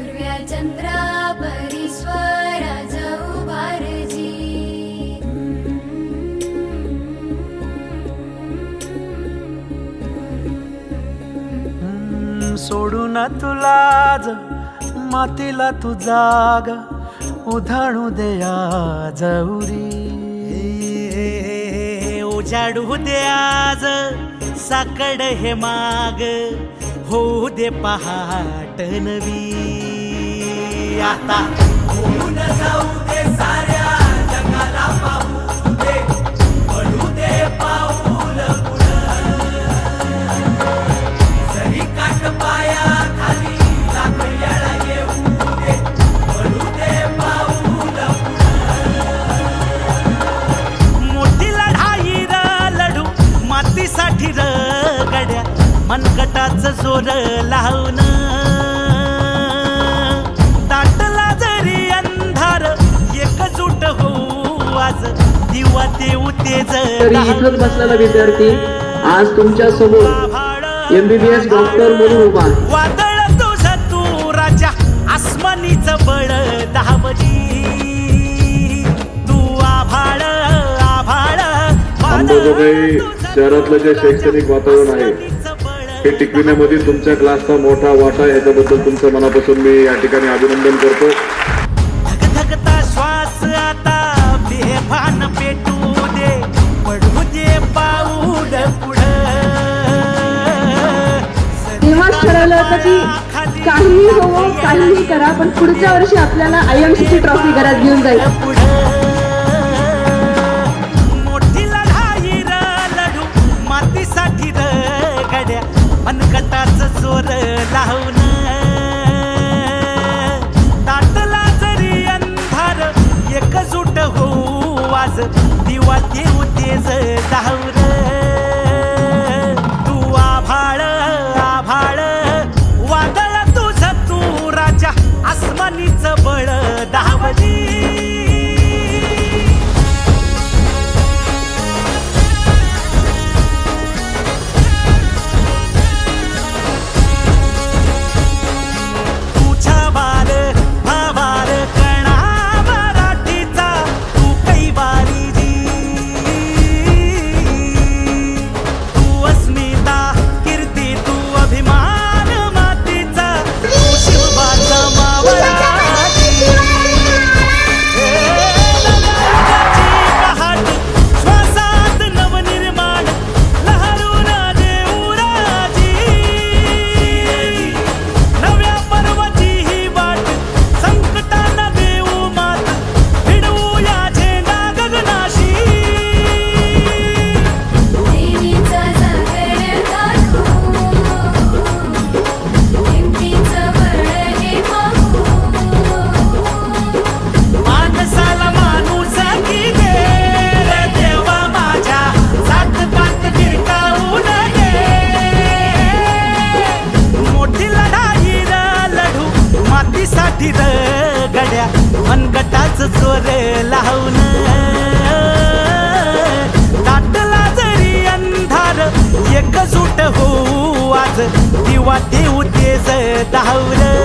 चंद्रा परीश्वरा जाऊ बारजी हम्म, सोडून तुला ज मातीला तू जाग उधाणू दे आज उरी. उजाडू दे आज साकड हे माग होऊ दे पहाट नवी. आता होऊन जाऊ दे साऱ्या जगाला पाहू दे. पडू दे पाऊल काट पाया खाली येऊ दे. पडू दे पाऊल मोठी लढाई र लढू मातीसाठी र गड्या. जोर लावून तरी इथंच बसलेला विद्यार्थी आज तुमच्यासमोर एमबीबीएस डॉक्टर म्हणून उभा वादळ तुझ तू राजा आसमानीच बळ दहावजी तू आभाळ आभाळ अंबाजोगाई शहरातलं जे शैक्षणिक वातावरण आहे हे टिकविण्यामध्ये तुमच्या क्लासचा मोठा वाटा याच्याबद्दल तुमचं मनापासून मी या ठिकाणी अभिनंदन करतो. धगधगता श्वास आता बेभान पेटू. पुढं ठरवलं होतं की काहीही होवो काहीही करा पण पुढच्या वर्षी आपल्याला आय एम ची ट्रॉफी घरात घेऊन जाईल. मोठी लढाई लढू मातीसाठी र गड्या मनगटाच जोर लावून दाटला जरी अंधार एकजूट होऊ आज दिवा देऊ तेज दावर आसमानीच बळ दावली मातीसाठी र गड्या मनगटाच चोर लावून. दाटला जरी अंधार एकजूट होऊ आज दिवा देऊ तेज धावलं